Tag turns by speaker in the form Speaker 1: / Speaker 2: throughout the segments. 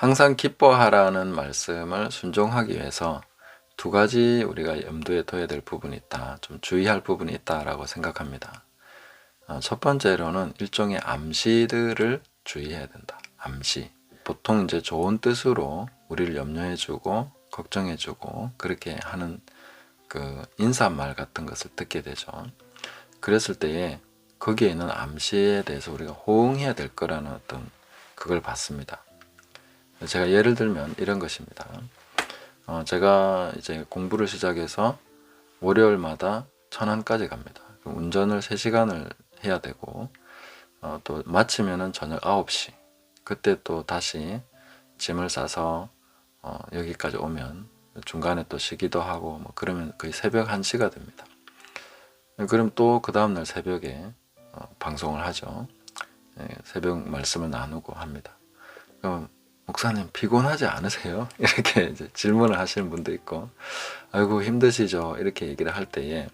Speaker 1: 항상 기뻐하라는 말씀을 순종하기 위해서 두 가지 우리가 염두에 둬야 될 부분이 있다. 좀 주의할 부분이 있다라고 생각합니다. 어, 첫 번째로는 일종의 암시들을 주의해야 된다. 암시. 보통 이제 좋은 뜻으로 우리를 염려해주고 걱정해주고 그렇게 하는 그 인사말 같은 것을 듣게 되죠. 그랬을 때에 거기에 있는 암시에 대해서 우리가 호응해야 될 거라는 어떤 그걸 봤습니다. 제가 예를 들면 이런 것입니다. 어, 제가 이제 공부를 시작해서 월요일마다 천안까지 갑니다. 운전을 3시간을 해야 되고 어, 또 마치면은 저녁 9시 그때 또 다시 짐을 싸서 어, 여기까지 오면 중간에 또 쉬기도 하고 뭐 그러면 거의 새벽 1시가 됩니다. 그럼 또 그 다음날 새벽에 어, 방송을 하죠. 예, 새벽 말씀을 나누고 합니다. 그럼 목사님 피곤하지 않으세요? 이렇게 이제 질문을 하시는 분도 있고, 아이고 힘드시죠? 이렇게 얘기를 할 때에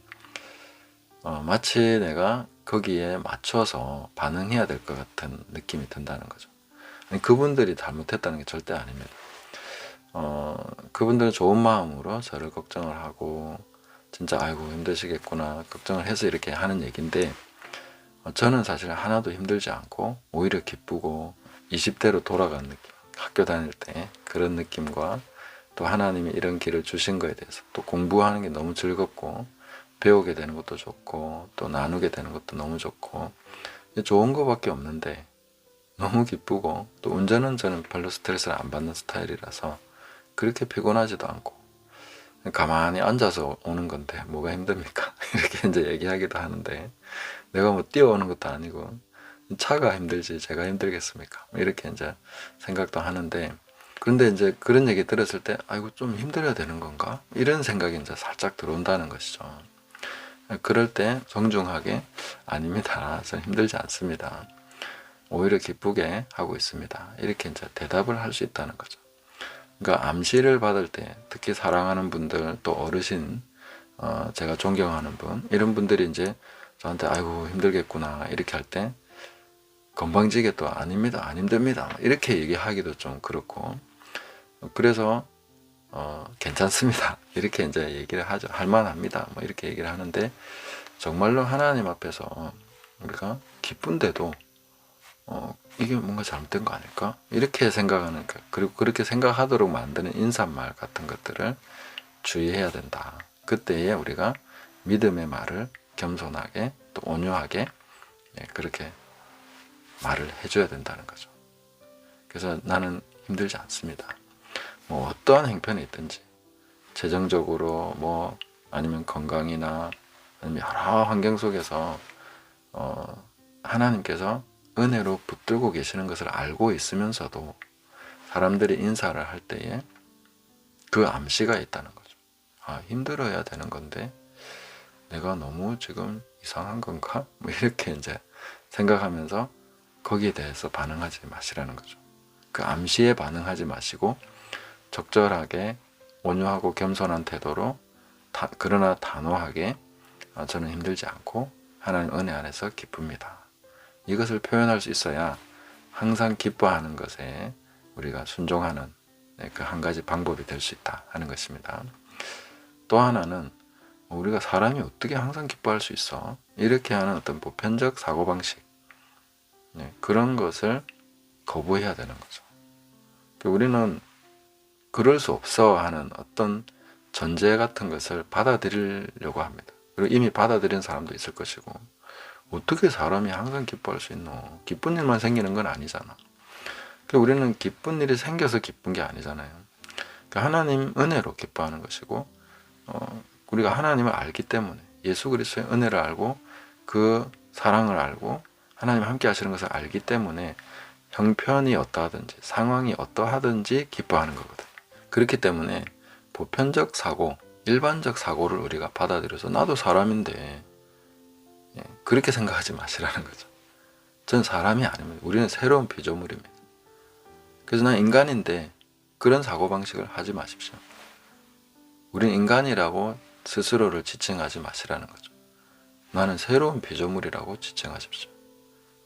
Speaker 1: 어, 마치 내가 거기에 맞춰서 반응해야 될 것 같은 느낌이 든다는 거죠. 그분들이 잘못했다는 게 절대 아닙니다. 어, 그분들은 좋은 마음으로 저를 걱정을 하고 진짜 아이고 힘드시겠구나 걱정을 해서 이렇게 하는 얘기인데 어, 저는 사실 하나도 힘들지 않고 오히려 기쁘고 20대로 돌아가는 느낌 학교 다닐 때 그런 느낌과 또 하나님이 이런 길을 주신 거에 대해서 또 공부하는 게 너무 즐겁고 배우게 되는 것도 좋고 또 나누게 되는 것도 너무 좋고 좋은 거밖에 없는데 너무 기쁘고 또 운전은 저는 별로 스트레스를 안 받는 스타일이라서 그렇게 피곤하지도 않고 가만히 앉아서 오는 건데 뭐가 힘듭니까? 이렇게 이제 얘기하기도 하는데 내가 뭐 뛰어오는 것도 아니고 차가 힘들지 제가 힘들겠습니까? 뭐 이렇게 이제 생각도 하는데 그런데 이제 그런 얘기 들었을 때 아이고 좀 힘들어야 되는 건가? 이런 생각이 이제 살짝 들어온다는 것이죠. 그럴 때 정중하게 아닙니다. 전 힘들지 않습니다. 오히려 기쁘게 하고 있습니다. 이렇게 이제 대답을 할 수 있다는 거죠. 그러니까 암시를 받을 때 특히 사랑하는 분들 또 어르신 어, 제가 존경하는 분 이런 분들이 이제 저한테 아이고 힘들겠구나 이렇게 할 때 건방지게 또 아닙니다. 안 힘듭니다. 이렇게 얘기하기도 좀 그렇고. 그래서 어, 괜찮습니다. 이렇게 이제 얘기를 하죠. 할만합니다. 뭐 이렇게 얘기를 하는데 정말로 하나님 앞에서 우리가 기쁜데도 어, 이게 뭔가 잘못된 거 아닐까? 이렇게 생각하는 그 그리고 그렇게 생각하도록 만드는 인사말 같은 것들을 주의해야 된다. 그때에 우리가 믿음의 말을 겸손하게 또 온유하게 예, 그렇게 말을 해줘야 된다는 거죠. 그래서 나는 힘들지 않습니다. 뭐 어떠한 행편이 있든지 재정적으로 뭐 아니면 건강이나 아니면 여러 환경 속에서 어, 하나님께서 은혜로 붙들고 계시는 것을 알고 있으면서도 사람들이 인사를 할 때에 그 암시가 있다는 거죠. 아, 힘들어야 되는 건데 내가 너무 지금 이상한 건가? 뭐 이렇게 이제 생각하면서 거기에 대해서 반응하지 마시라는 거죠. 그 암시에 반응하지 마시고 적절하게 온유하고 겸손한 태도로 다, 그러나 단호하게 아, 저는 힘들지 않고 하나님 은혜 안에서 기쁩니다. 이것을 표현할 수 있어야 항상 기뻐하는 것에 우리가 순종하는 네, 그한 가지 방법이 될 수 있다 하는 것입니다. 또 하나는 우리가 사람이 어떻게 항상 기뻐할 수 있어? 이렇게 하는 어떤 보편적 사고방식 네, 그런 것을 거부해야 되는 거죠. 그 우리는 그럴 수 없어 하는 어떤 전제 같은 것을 받아들이려고 합니다. 그리고 이미 받아들인 사람도 있을 것이고 어떻게 사람이 항상 기뻐할 수 있노? 기쁜 일만 생기는 건 아니잖아. 그 우리는 기쁜 일이 생겨서 기쁜 게 아니잖아요. 그 하나님 은혜로 기뻐하는 것이고, 어, 우리가 하나님을 알기 때문에 예수 그리스도의 은혜를 알고 그 사랑을 알고 하나님 함께 하시는 것을 알기 때문에 형편이 어떠하든지 상황이 어떠하든지 기뻐하는 거거든. 그렇기 때문에 보편적 사고, 일반적 사고를 우리가 받아들여서 나도 사람인데 예, 그렇게 생각하지 마시라는 거죠. 전 사람이 아닙니다. 우리는 새로운 피조물입니다. 그래서 난 인간인데 그런 사고방식을 하지 마십시오. 우린 인간이라고 스스로를 지칭하지 마시라는 거죠. 나는 새로운 피조물이라고 지칭하십시오.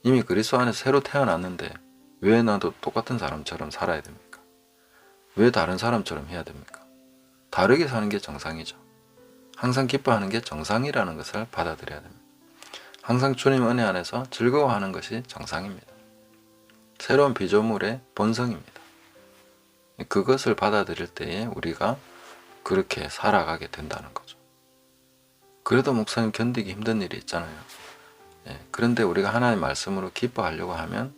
Speaker 1: 이미 그리스도 안에 새로 태어났는데 왜 나도 똑같은 사람처럼 살아야 됩니까? 왜 다른 사람처럼 해야 됩니까? 다르게 사는 게 정상이죠. 항상 기뻐하는 게 정상이라는 것을 받아들여야 됩니다. 항상 주님 은혜 안에서 즐거워하는 것이 정상입니다. 새로운 피조물의 본성입니다. 그것을 받아들일 때에 우리가 그렇게 살아가게 된다는 거죠. 그래도 목사님 견디기 힘든 일이 있잖아요. 예, 그런데 우리가 하나님 말씀으로 기뻐하려고 하면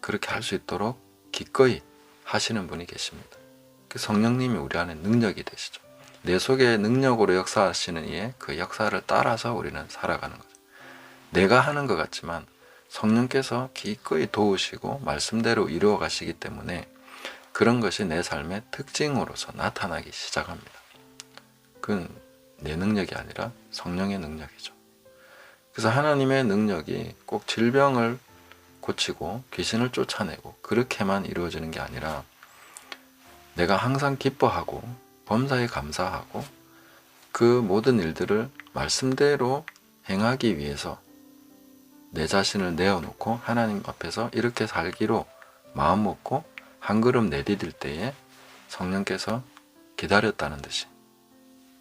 Speaker 1: 그렇게 할 수 있도록 기꺼이 하시는 분이 계십니다. 그 성령님이 우리 안에 능력이 되시죠. 내 속에 능력으로 역사하시는 이에 그 역사를 따라서 우리는 살아가는 거죠. 내가 하는 것 같지만 성령께서 기꺼이 도우시고 말씀대로 이루어 가시기 때문에 그런 것이 내 삶의 특징으로서 나타나기 시작합니다. 그건 내 능력이 아니라 성령의 능력이죠. 그래서 하나님의 능력이 꼭 질병을 고치고 귀신을 쫓아내고 그렇게만 이루어지는 게 아니라 내가 항상 기뻐하고 범사에 감사하고 그 모든 일들을 말씀대로 행하기 위해서 내 자신을 내어놓고 하나님 앞에서 이렇게 살기로 마음 먹고 한 걸음 내디딜 때에 성령께서 기다렸다는 듯이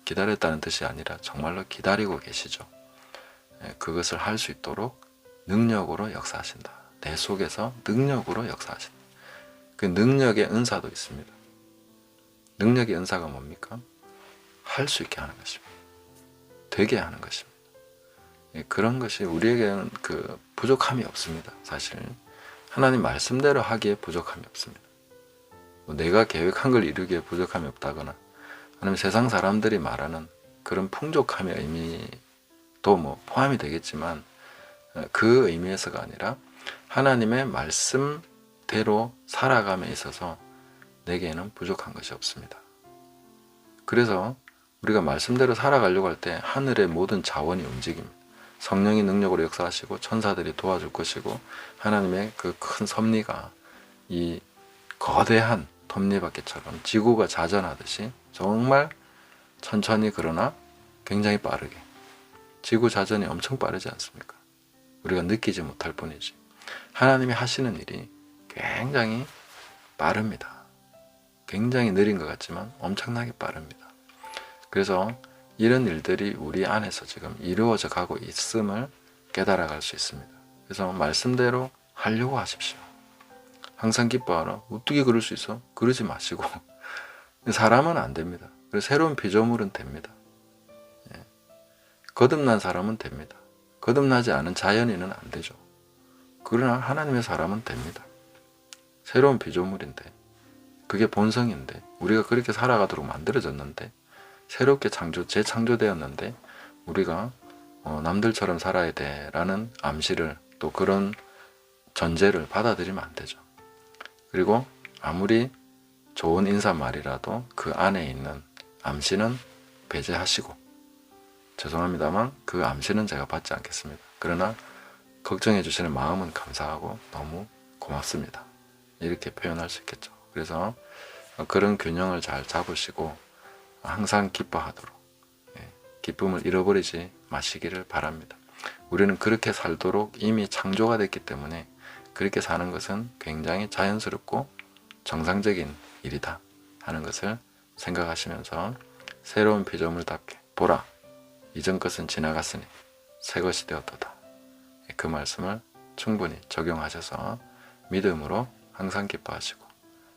Speaker 1: 기다렸다는 뜻이 아니라 정말로 기다리고 계시죠. 예, 그것을 할 수 있도록 능력으로 역사하신다. 내 속에서 능력으로 역사하신다. 그 능력의 은사도 있습니다. 능력의 은사가 뭡니까? 할 수 있게 하는 것입니다. 되게 하는 것입니다. 예, 그런 것이 우리에게는 그 부족함이 없습니다. 사실 하나님 말씀대로 하기에 부족함이 없습니다. 뭐 내가 계획한 걸 이루기에 부족함이 없다거나 아니면 세상 사람들이 말하는 그런 풍족함의 의미 도뭐 포함이 되겠지만 어, 그 의미에서가 아니라 하나님의 말씀대로 살아감에 있어서 내게는 부족한 것이 없습니다. 그래서 우리가 말씀대로 살아가려고 할 때 하늘의 모든 자원이 움직입니다. 성령이 능력으로 역사하시고 천사들이 도와줄 것이고 하나님의 그 큰 섭리가 이 거대한 톱니바퀴처럼 지구가 자전하듯이 정말 천천히 그러나 굉장히 빠르게 지구 자전이 엄청 빠르지 않습니까? 우리가 느끼지 못할 뿐이지 하나님이 하시는 일이 굉장히 빠릅니다. 굉장히 느린 것 같지만 엄청나게 빠릅니다. 그래서 이런 일들이 우리 안에서 지금 이루어져 가고 있음을 깨달아 갈 수 있습니다. 그래서 말씀대로 하려고 하십시오. 항상 기뻐하라. 어떻게 그럴 수 있어? 그러지 마시고. 사람은 안 됩니다. 새로운 피조물은 됩니다. 예. 거듭난 사람은 됩니다. 거듭나지 않은 자연인은 안 되죠. 그러나 하나님의 사람은 됩니다. 새로운 피조물인데, 그게 본성인데, 우리가 그렇게 살아가도록 만들어졌는데, 새롭게 창조, 재창조되었는데, 우리가 어, 남들처럼 살아야 돼라는 암시를 또 그런 전제를 받아들이면 안 되죠. 그리고 아무리 좋은 인사말이라도 그 안에 있는 암시는 배제하시고 죄송합니다만 그 암시는 제가 받지 않겠습니다. 그러나 걱정해 주시는 마음은 감사하고 너무 고맙습니다. 이렇게 표현할 수 있겠죠. 그래서 그런 균형을 잘 잡으시고 항상 기뻐하도록 예, 기쁨을 잃어버리지 마시기를 바랍니다. 우리는 그렇게 살도록 이미 창조가 됐기 때문에 그렇게 사는 것은 굉장히 자연스럽고 정상적인 일이다 하는 것을 생각하시면서 새로운 피조물답게 보라 이전 것은 지나갔으니 새 것이 되었도다 그 말씀을 충분히 적용하셔서 믿음으로 항상 기뻐하시고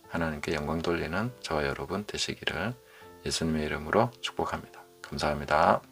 Speaker 1: 하나님께 영광 돌리는 저와 여러분 되시기를 예수님의 이름으로 축복합니다. 감사합니다.